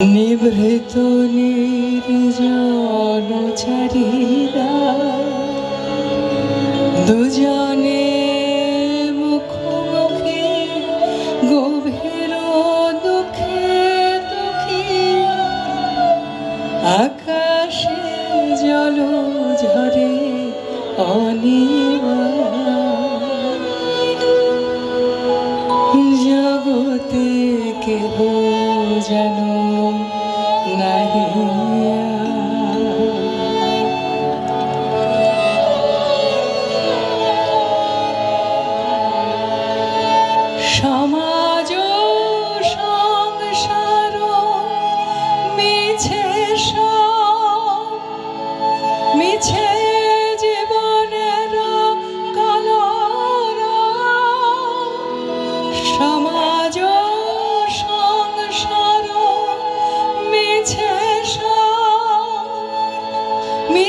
নিভৃত নির্জন চারিরা দুজনে মুখোমুখি গভীর দুঃখে দুঃখী। আকাশে জল ঝরে অনিবা নাহিয়া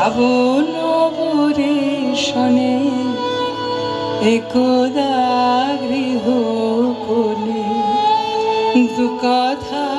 শ্রাবণ বরেশনে একদা গৃহ কোলে দু কথা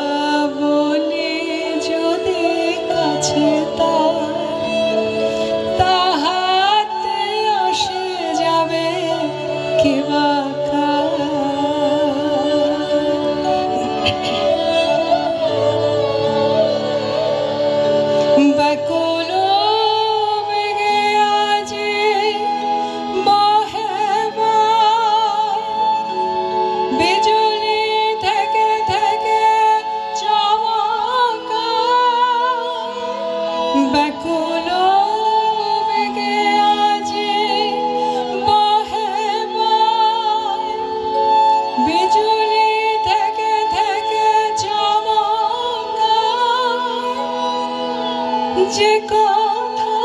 যে কথা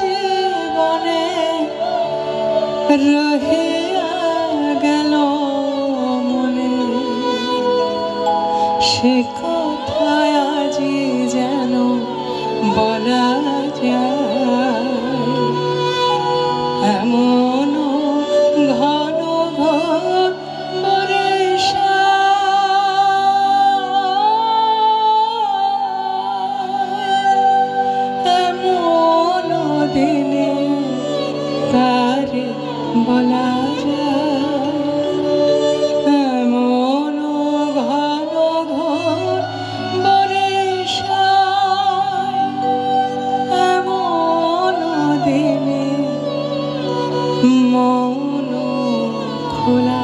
জীবনে রহিয়া গেল মনে। সে volar.